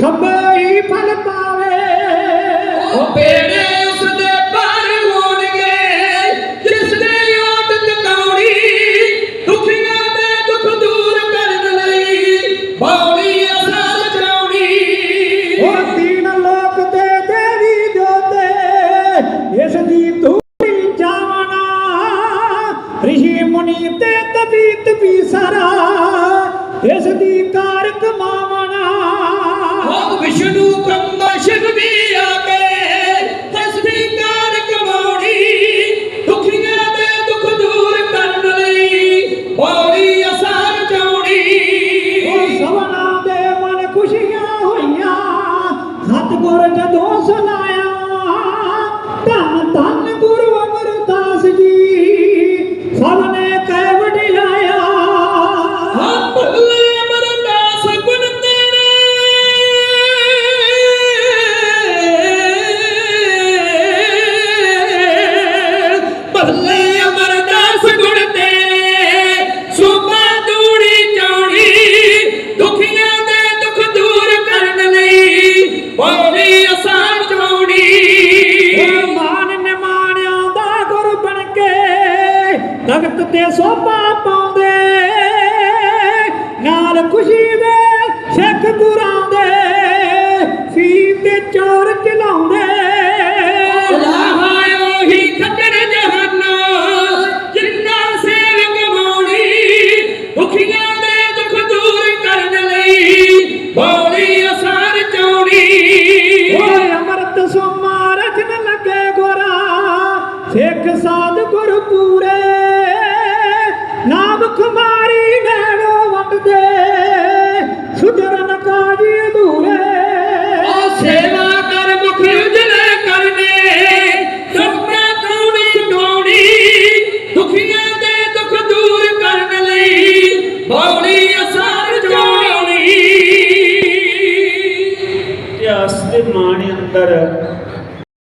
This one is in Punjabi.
ਸਭੇ ਫਲ ਪਾਵੇ। ਉਹ ਬੇੜੇ ਉਸ ਦੇ ਪਰ ਹੋਣਗੇ ਜਿਸ ਦੇ ਓਟ ਟਕਾਉਣੀ ਦੁਖੀਆਂ ਦੇ ਦੁੱਖ ਦੂਰ ਕਰਨ ਲਈ ਉਹ ਤੀਨ ਲੋਕ ਦੇ ਦੇਵੀ ਜੋਤੇ ਇਸ ਦੀ ਧੂੜੀ ਜਾਵਣਾ ਰਿਸ਼ੀ ਮੁਨੀ ਤੇ ਤਬੀਤ ਵੀ ਸਾਰਾ ਇਸ ਦੀ ਕਾਰ ਕਮਾਵਣਾ। ਵਿਸ਼ਨੂੰ ਬ੍ਰਹਮਾ ਸ਼ਿਵ ਵੀ ਆ। ਲਈ ਬੋਲੀ ਆਸਾਨ ਚੌੜੀ ਇਹ ਮਾਨ ਨਿਮਾਣਿਆ ਦਾ ਗੁਰ ਬਣ ਕੇ ਤਖਤ ਤੇ ਸੋਭਾ ਪਾਉਂਦੇ। ਨਾਲ ਖੁਸ਼ੀ ਦੇ ਸਿੱਖ ਗੁਰਾਂ ਦੇ ਸਿੱਖ ਸਾਧ ਗੁਰ ਪੂਰੇ ਨਾਮ ਖੁਮਾਰੀ ਨੈਣੋ ਵੰਡਦੇ ਸੁਧਰਨ ਕਾਜੀ ਅਧੂਰੇ। ਉਹ ਸੇਵਾ ਕਰ ਮੁਖ ਉਜਲੇ ਕਰਨੇ ਸੁਪਨਾ ਕੌਣੀ ਸੁਣਾਉਣੀ ਦੁਖੀਆਂ ਦੇ ਦੁੱਖ ਦੂਰ ਕਰਨ ਲਈ ਬੋਲੀ ਅਸਾਰ ਚੌੜੀ ਇਤਿਹਾਸ ਦੇ ਮਾਣ ਅੰਦਰ